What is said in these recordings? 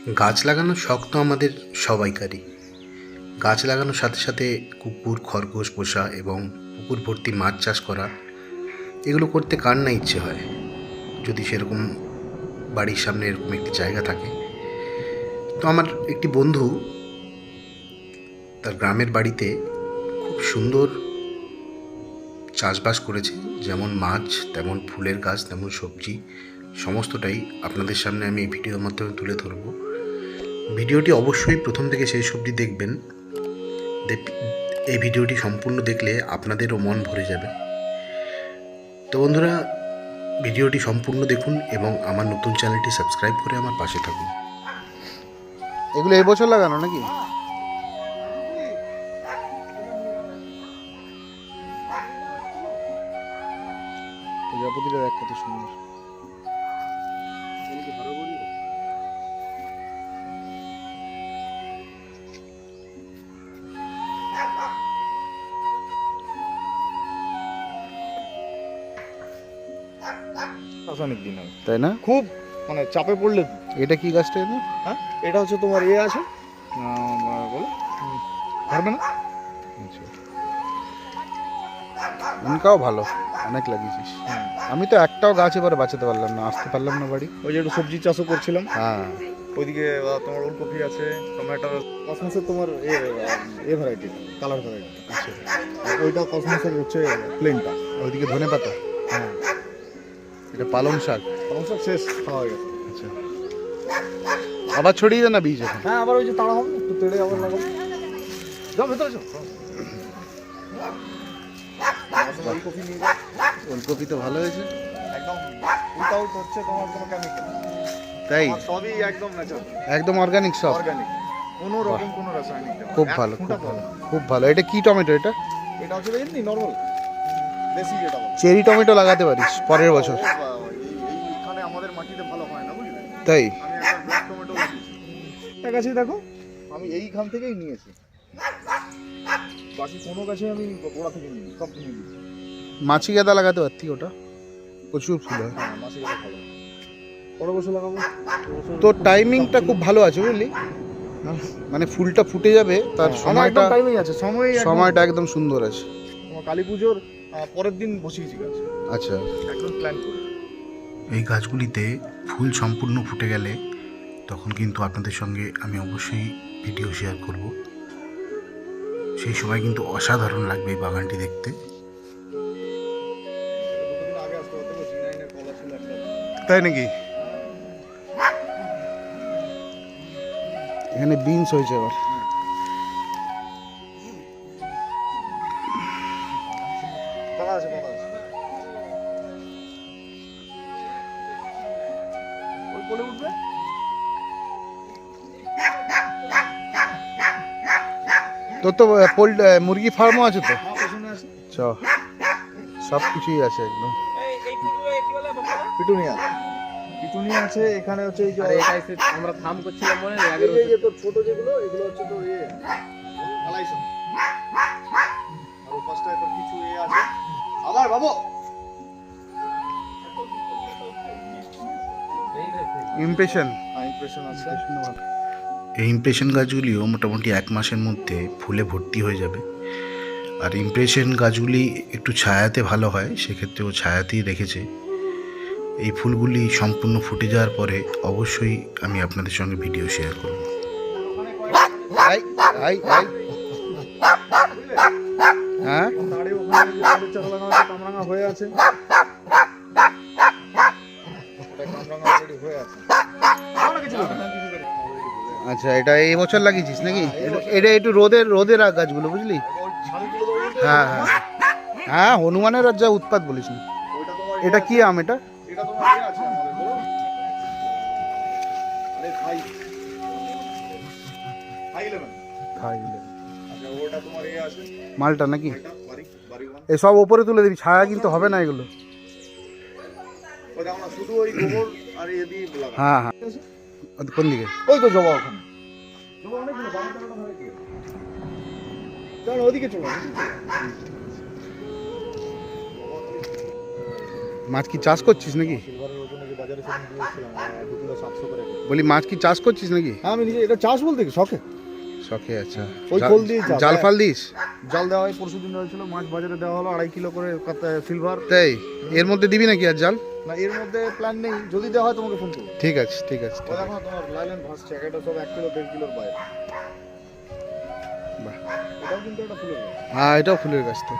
গাছ লাগানোর শখ তো আমাদের সবাইকারই। গাছ লাগানোর সাথে সাথে কুকুর, খরগোশ পোষা এবং পুকুর ভর্তি মাছ চাষ করা, এগুলো করতে কার না ইচ্ছে হয়? যদি সেরকম বাড়ির সামনে এরকম একটি জায়গা থাকে। তো আমার একটি বন্ধু তার গ্রামের বাড়িতে খুব সুন্দর চাষবাস করেছে। যেমন মাছ, তেমন ফুলের গাছ, তেমন সবজি, সমস্তটাই আপনাদের সামনে আমি এই ভিডিওর মাধ্যমে তুলে ধরব। ভিডিওটি অবশ্যই প্রথম থেকে শেষ অবধি দেখবেন। এই ভিডিওটি সম্পূর্ণ দেখলে আপনাদেরও মন ভরে যাবে। তো বন্ধুরা, ভিডিওটি সম্পূর্ণ দেখুন এবং আমার নতুন চ্যানেলটি সাবস্ক্রাইব করে আমার পাশে থাকুন। এগুলো এই বছর লাগানো নাকি? প্রজাপতিটা দেখ কত সুন্দর। রাসায়নিক দিন হবে। তাই না? খুব মানে চাপে পড়লে এটা কি গাছটা এটা? হ্যাঁ এটা হচ্ছে তোমার এ আছে। বলো। পারবে না? ইনকাও ভালো অনেক লাগিয়েছিস। আমি তো একটাও গাছ এবারে বাঁচাতে পারলাম না আসতে পারলাম না বাড়ি। ওই যে একটু সবজি চাষও করছিলাম। হ্যাঁ। ওইদিকে তোমার ওলকপি আছে টমেটো কসমসের তোমার এ এ ভ্যারাইটি কালার ভ্যারাইটি আচ্ছা। ওইটা কসমসের হচ্ছে প্লেনটা ওইদিকে ধনে পাতা হ্যাঁ এটা পালং শাক। শেষ খাওয়া গেছে। আচ্ছা। আবার ছড়িয়ে দে না বীজ এখন? হ্যাঁ আবার ওই যে তাড়া হবে একটু তেড়ে আবার লাগাবো। যাও ভেতরে যাও। নিয়ে তো ভালো হয়েছে। একদম উইদাউট হচ্ছে তোমার কোনো কেমিক্যাল তাই? সবই একদম ন্যাচারাল একদম অর্গানিক সব? অর্গানিক কোনো রকম কোনো রাসায়নিক খুব ভালো খুব ভালো খুব ভালো। এটা কি টমেটো এটা? এটা হচ্ছে এমনি নরমাল চেরি টমেটো লাগাতে পারিস পরের বছর। ও বাবা, এই- এই এখানে আমাদের মাটিতে ভালো হয় না বুঝলে? তাই? একটা গাছে দেখো। আমি এইখান থেকেই নিয়েছি। বাকি কোনো গাছে আমি গোড়া থেকে নিই সব কিনে দিই মাছি গাদা লাগাতে পারতি ওটা? প্রচুর ফুল হয়। হ্যাঁ ভালো পরের বছর লাগাবো। তোর টাইমিংটা খুব ভালো আছে বুঝলি? মানে ফুলটা ফুটে যাবে তার সময়টা টাইমিং আছে সময় সময়টা একদম সুন্দর আছে। তোমার কালী পুজোর পরের দিন বসিয়েছি গাছ। আচ্ছা। একদম প্ল্যান করে। এই গাছগুলিতে ফুল সম্পূর্ণ ফুটে গেলে তখন কিন্তু আপনাদের সঙ্গে আমি অবশ্যই ভিডিও শেয়ার করব। সেই সময় কিন্তু অসাধারণ লাগবে এই বাগানটি দেখতে। তাই নাকি? এখানে বিনস হয়েছে এবার কোলে উঠবে? তোর তো পোল্ট মুরগি ফার্মও আছে তো? হ্যাঁ চ। সব কিছুই আছে একদম। পিটুনিয়া পিটুনিয়া আছে। এখানে হচ্ছে এই যে আমরা থাম করছিলাম মনে নেই আগের এই যে- তোর ছোট যেগুলো এগুলো হচ্ছে তোর ইয়ে। আর তোর কিছু এ আছে। আবার বাবু ইমপ্রেশন হ্যাঁ ইমপ্রেশন আছে। এই ইমপ্রেশন গাছগুলিও মোটামুটি এক মাসের মধ্যে ফুলে ভর্তি হয়ে যাবে। আর ইমপ্রেশন গাছগুলি একটু ছায়াতে ভালো হয় সেক্ষেত্রে ও ছায়াতেই রেখেছে। এই ফুলগুলি সম্পূর্ণ ফুটে যাওয়ার পরে অবশ্যই আমি আপনাদের সঙ্গে ভিডিও শেয়ার করব। হ্যাঁ? হয়ে আছে। আচ্ছা এটা এই বছর লাগিয়েছিস নাকি? এটা- একটু রোদের রোদের গাছগুলো, বুঝলি? হ্যাঁ হ্যাঁ। হ্যাঁ হনুমানের যা উৎপাত বলিস এটা কি আম এটা? মালটা নাকি? এসব ওপরে তুলে দিবি, ছায়া কিন্তু হবে না এগুলো। ওই দেখো শুধু ওই গোবর আর ইয়ে দিয়ে হ্যাঁ হ্যাঁ। কোন দিকে? ওই তো জবা ওখানে। জবা অনেকগুলো বাগান টাগান অনেকগুলো চলো চলো ওদিকে চলো। মাছ কি চাষ করছিস নাকি? বলি মাছ কি চাষ করছিস নাকি? হ্যাঁ আমি নিজে এটা চাষ বলতে কি? শখে। শখে আচ্ছা। ওই জাল- খোল দিয়ে জাল। ফাল দিস? জাল দেওয়া হয় পরশু দিন হয়েছিল মাছ বাজারে দেওয়া হলো আড়াই কিলো করে সিলভার তাই? এর মধ্যে দিবি নাকি আর জাল? না এর মধ্যে প্ল্যান নেই যদি দেওয়া হয় তোমাকে ফোন করব। ঠিক আছে ঠিক আছে দেখো তোমার লাইলেন ভাসছে এটা সব এক কিলো দেড় কিলোর বাইরে। হ্যাঁ এটাও ফুলের গাছ তো।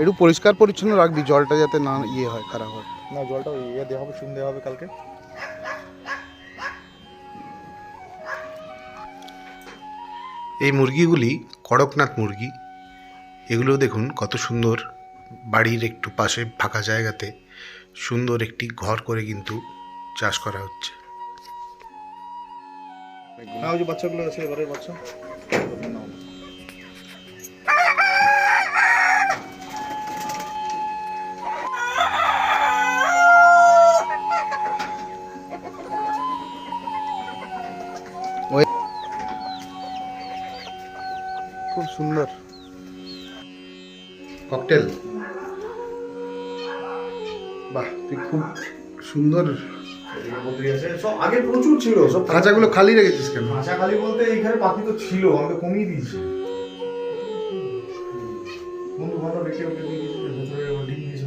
একটু পরিষ্কার পরিচ্ছন্ন রাখবি জলটা যাতে না ইয়ে হয় খারাপ হয়। না জলটা ইয়ে দেওয়া হবে দেওয়া হবে কালকে। এই মুরগিগুলি কড়কনাথ মুরগি। এগুলো দেখুন কত সুন্দর বাড়ির একটু পাশে ফাঁকা জায়গাতে সুন্দর একটি ঘর করে কিন্তু চাষ করা হচ্ছে। হ্যাঁ বাচ্চাগুলো আছে বাচ্চা। খুব সুন্দর। ককটেল? বাহ তুই খুব সুন্দর। আগে প্রচুর ছিল সব খাঁচাগুলো খালি রেখেছিস কেন? ভাষা খালি বলতে এইখানে পাখি তো ছিল আমাকে কমিয়ে দিয়েছে। বন্ধু ভালো রেখে ওকে দিয়ে দিয়েছে ভেতরে ডিম দিয়েছে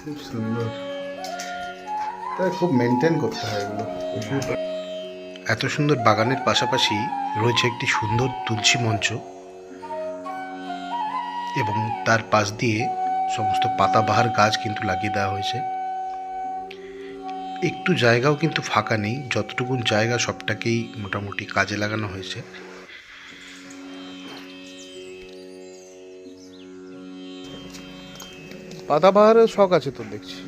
খুব সুন্দর। তাই খুব মেনটেন করতে হয় এগুলো। এত সুন্দর বাগানের পাশাপাশি রয়েছে একটি সুন্দর তুলসী মঞ্চ এবং তার পাশ দিয়ে সমস্ত পাতাবাহার গাছ কিন্তু লাগিয়ে দেওয়া হয়েছে। একটু জায়গাও কিন্তু ফাঁকা নেই যতটুকুন জায়গা সবটাকেই মোটামুটি কাজে লাগানো হয়েছে। পাতাবাহারের শখ আছে তো দেখছি।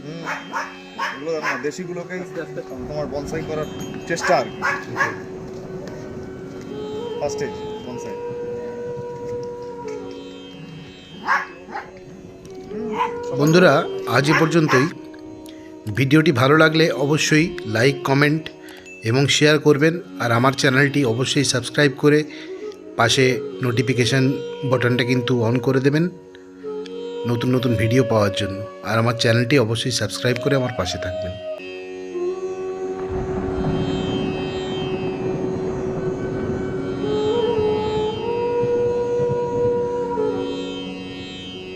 না, দেশিগুলোকে তোমার বনসাই করার চেষ্টা আর ফার্স্ট বনসাই বন্ধুরা, আজ এ পর্যন্তই। ভিডিওটি ভালো লাগলে অবশ্যই লাইক কমেন্ট এবং শেয়ার করবেন। আর আমার চ্যানেলটি অবশ্যই সাবস্ক্রাইব করে পাশে নোটিফিকেশান বাটনটা কিন্তু অন করে দেবেন। নতুন নতুন ভিডিও পাওয়ার জন্য। আর আমার চ্যানেলটি অবশ্যই সাবস্ক্রাইব করে আমার পাশে থাকবেন।